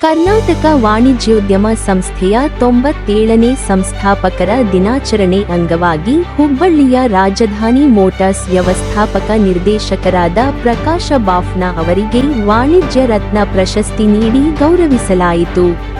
ಕರ್ನಾಟಕ ವಾಣಿಜ್ಯೋದ್ಯಮ ಸಂಸ್ಥೆಯ ತೊಂಬತ್ತೇಳನೇ ಸಂಸ್ಥಾಪಕರ ದಿನಾಚರಣೆ ಅಂಗವಾಗಿ ಹುಬ್ಬಳ್ಳಿಯ ರಾಜಧಾನಿ ಮೋಟಾರ್ಸ್ ವ್ಯವಸ್ಥಾಪಕ ನಿರ್ದೇಶಕರಾದ ಪ್ರಕಾಶ ಬಾಫ್ನಾ ಅವರಿಗೆ ವಾಣಿಜ್ಯ ರತ್ನ ಪ್ರಶಸ್ತಿ ನೀಡಿ ಗೌರವಿಸಲಾಯಿತು.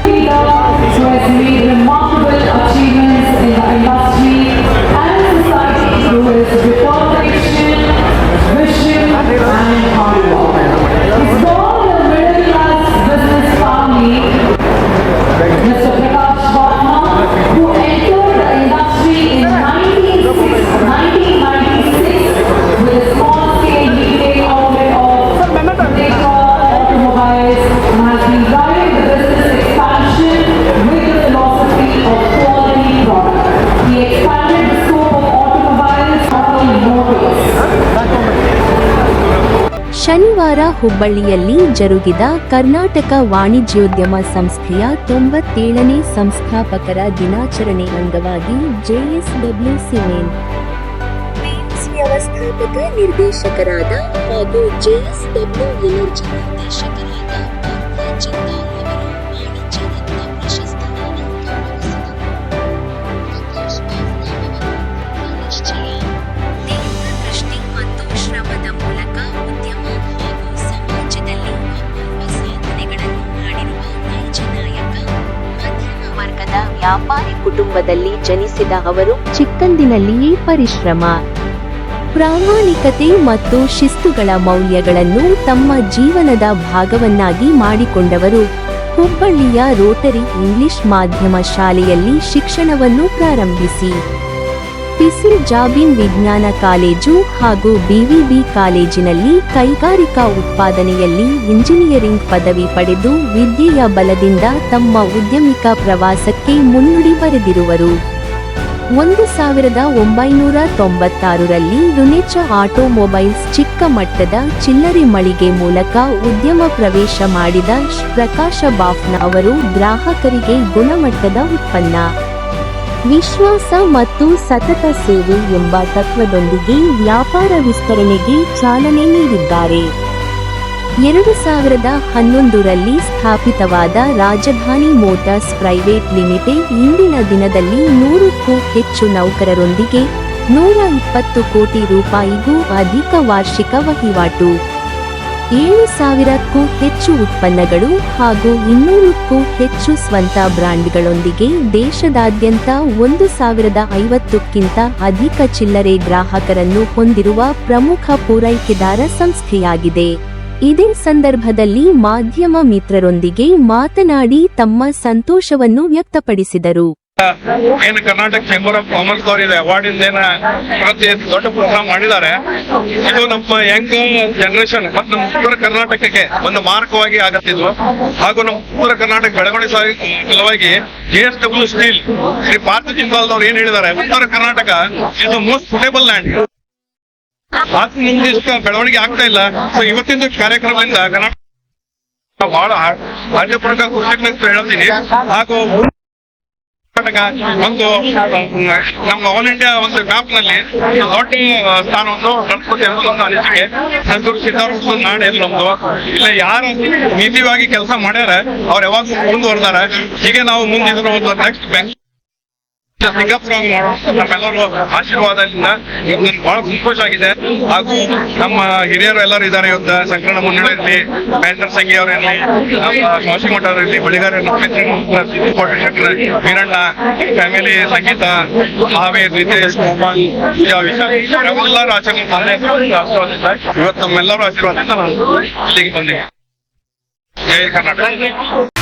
ಶನಿವಾರ ಹುಬ್ಬಳ್ಳಿಯಲ್ಲಿ ಜರುಗಿದ ಕರ್ನಾಟಕ ವಾಣಿಜ್ಯೋದ್ಯಮ ಸಂಸ್ಥೆಯ ತೊಂಬತ್ತೇಳನೇ ಸಂಸ್ಥಾಪಕರ ದಿನಾಚರಣೆ ಅಂಗವಾಗಿ ಜೆಎಸ್ಡಬ್ಲ್ಯೂ ಸಿಮೆಂಟ್ ವ್ಯವಸ್ಥಾಪಕ ನಿರ್ದೇಶಕರಾದ ಹಾಗೂ ಜೆಎಸ್ಡಬ್ಲ್ಯೂ ಎನರ್ಜಿ ನಿರ್ದೇಶಕರಾದ ವ್ಯಾಪಾರಿ ಕುಟುಂಬದಲ್ಲಿ ಜನಿಸಿದ ಅವರು ಚಿಕ್ಕಂದಿನಲ್ಲಿಯೇ ಪರಿಶ್ರಮ, ಪ್ರಾಮಾಣಿಕತೆ ಮತ್ತು ಶಿಸ್ತುಗಳ ಮೌಲ್ಯಗಳನ್ನು ತಮ್ಮ ಜೀವನದ ಭಾಗವನ್ನಾಗಿ ಮಾಡಿಕೊಂಡವರು. ಹುಬ್ಬಳ್ಳಿಯ ರೋಟರಿ ಇಂಗ್ಲಿಷ್ ಮಾಧ್ಯಮ ಶಾಲೆಯಲ್ಲಿ ಶಿಕ್ಷಣವನ್ನು ಪ್ರಾರಂಭಿಸಿ. ಪಿಸಿಲ್ ಜಾಬಿನ್ ವಿಜ್ಞಾನ ಕಾಲೇಜು ಹಾಗೂ ಬಿವಿಬಿ ಕಾಲೇಜಿನಲ್ಲಿ ಕೈಗಾರಿಕಾ ಉತ್ಪಾದನೆಯಲ್ಲಿ ಇಂಜಿನಿಯರಿಂಗ್ ಪದವಿ ಪಡೆದು ವಿದ್ಯೆಯ ಬಲದಿಂದ ತಮ್ಮ ಉದ್ಯಮಿಕ ಪ್ರವಾಸಕ್ಕೆ ಮುನ್ನುಡಿ ಬರೆದಿರುವರು. ಒಂದು ಸಾವಿರದ ಒಂಬೈನೂರ ತೊಂಬತ್ತಾರರಲ್ಲಿ ರುನೆಚ ಆಟೋಮೊಬೈಲ್ಸ್ ಚಿಕ್ಕ ಮಟ್ಟದ ಚಿಲ್ಲರೆ ಮಳಿಗೆ ಮೂಲಕ ಉದ್ಯಮ ಪ್ರವೇಶ ಮಾಡಿದ ಪ್ರಕಾಶ ಬಾಫ್ನ ಅವರು ಗ್ರಾಹಕರಿಗೆ ಗುಣಮಟ್ಟದ ಉತ್ಪನ್ನ. ವಿಶ್ವಾಸ ಮತ್ತು ಸತತ ಸೇವೆ ಎಂಬ ತತ್ವದೊಂದಿಗೆ ವ್ಯಾಪಾರ ವಿಸ್ತರಣೆಗೆ ಚಾಲನೆ ನೀಡಿದ್ದಾರೆ. ಎರಡು ಸಾವಿರದ ಹನ್ನೊಂದರಲ್ಲಿ ಸ್ಥಾಪಿತವಾದ ರಾಜಧಾನಿ ಮೋಟಾರ್ಸ್ ಪ್ರೈವೇಟ್ ಲಿಮಿಟೆಡ್ ಇಂದಿನ ದಿನದಲ್ಲಿ ನೂರಕ್ಕೂ ಹೆಚ್ಚು ನೌಕರರೊಂದಿಗೆ ನೂರ ಇಪ್ಪತ್ತು ಕೋಟಿ ರೂಪಾಯಿಗೂ ಅಧಿಕ ವಾರ್ಷಿಕ ವಹಿವಾಟು. ಏಳು ಸಾವಿರಕ್ಕೂ ಹೆಚ್ಚು ಉತ್ಪನ್ನಗಳು ಹಾಗೂ ಇನ್ನೂರಕ್ಕೂ ಹೆಚ್ಚು ಸ್ವಂತ ಬ್ರಾಂಡ್ಗಳೊಂದಿಗೆ ದೇಶದಾದ್ಯಂತ ಒಂದು ಸಾವಿರದ ಐವತ್ತಕ್ಕಿಂತ ಅಧಿಕ ಚಿಲ್ಲರೆ ಗ್ರಾಹಕರನ್ನು ಹೊಂದಿರುವ ಪ್ರಮುಖ ಪೂರೈಕೆದಾರ ಸಂಸ್ಥೆಯಾಗಿದೆ. ಇದೇ ಸಂದರ್ಭದಲ್ಲಿ ಮಾಧ್ಯಮ ಮಿತ್ರರೊಂದಿಗೆ ಮಾತನಾಡಿ ತಮ್ಮ ಸಂತೋಷವನ್ನು ವ್ಯಕ್ತಪಡಿಸಿದರು. ಏನು ಕರ್ನಾಟಕ ಚೇಂಬರ್ ಆಫ್ ಕಾಮರ್ಸ್ ಅವ್ರು ಇದೆ. ಅವಾರ್ಡ್ ಇಂದ ಪ್ರತಿ ದೊಡ್ಡ ಪ್ರೋಗ್ರಾಮ್ ಮಾಡಿದ್ದಾರೆ. ಇದು ನಮ್ಮ ಯಂಗ್ ಜನರೇಷನ್ ಮತ್ತು ನಮ್ಮ ಉತ್ತರ ಕರ್ನಾಟಕಕ್ಕೆ ಒಂದು ಮಾರಕವಾಗಿ ಆಗತ್ತಿದ್ವು. ಹಾಗೂ ನಮ್ಮ ಉತ್ತರ ಕರ್ನಾಟಕ ಬೆಳವಣಿಗೆ ಸಲುವಾಗಿ G S W steel Shri Partha ಅವರು ಏನ್ ಹೇಳಿದ್ದಾರೆ? ಉತ್ತರ ಕರ್ನಾಟಕ ಇದು ಮೋಸ್ಟ್ ಸುಟೇಬಲ್ ಲ್ಯಾಂಡ್ ಮುಂದಿಷ್ಟ ಬೆಳವಣಿಗೆ ಆಗ್ತಾ ಇಲ್ಲ. ಸೊ ಇವತ್ತಿನ ಕಾರ್ಯಕ್ರಮದಿಂದ ಕರ್ನಾಟಕ ಬಹಳ ರಾಜ್ಯ ಪ್ರಕಾರ ಕೃಷಿ ಹೇಳ್ತೀನಿ. ಹಾಗೂ ಕರ್ನಾಟಕ ಒಂದು, ನಮ್ಮ ಆಲ್ ಇಂಡಿಯಾ ಒಂದು ಮ್ಯಾಪ್ನಲ್ಲಿ ದೊಡ್ಡ ಸ್ಥಾನವನ್ನು ಅನ್ನೋದು ಒಂದು ಅನಿಸಿಕೆ. ಸಂತೂರು ಸಿದ್ದಾರೂಢ ನಾಡು ನಮ್ದು. ಇಲ್ಲ, ಯಾರು ನಿಧಿವಾಗಿ ಕೆಲಸ ಮಾಡ್ಯಾರ, ಅವ್ರು ಯಾವಾಗ ಮುಂದುವರೆದಾರ. ಹೀಗೆ ನಾವು ಮುಂದಿದ್ರು ಒಂದು ನೆಕ್ಸ್ಟ್ ಬ್ಯಾಂಕ್ ನಮ್ಮೆಲ್ಲರೂ ಆಶೀರ್ವಾದದಿಂದ ಇವತ್ತು ಬಹಳ ಸಂತೋಷ ಆಗಿದೆ. ಹಾಗೂ ನಮ್ಮ ಹಿರಿಯರು ಎಲ್ಲರೂ ಇದ್ದಾರೆ ಇವತ್ತು ಸಂಕರಣ ಮುನ್ನಡೆ ಇರಲಿ ಮಹೇಂದ್ರ ಸಂಘಿ ಅವರಿರಲಿ, ನಮ್ಮ ಕಾಶಿಮಠ ಇರಲಿ ಬಳಿಗಾರ ವೀರಣ್ಣ ಫ್ಯಾಮಿಲಿ ಸಂಗೀತ ಮಹಾವೀರ್ ನಿತೇಶ್ ಎಲ್ಲರೂ ಆಚರಣೆ ಇವತ್ತು ನಮ್ಮೆಲ್ಲರೂ ಆಶೀರ್ವಾದದಿಂದ ನಾನು ಇಲ್ಲಿಗೆ ಬಂದೆ ಜೈ ಕರ್ನಾಟಕ.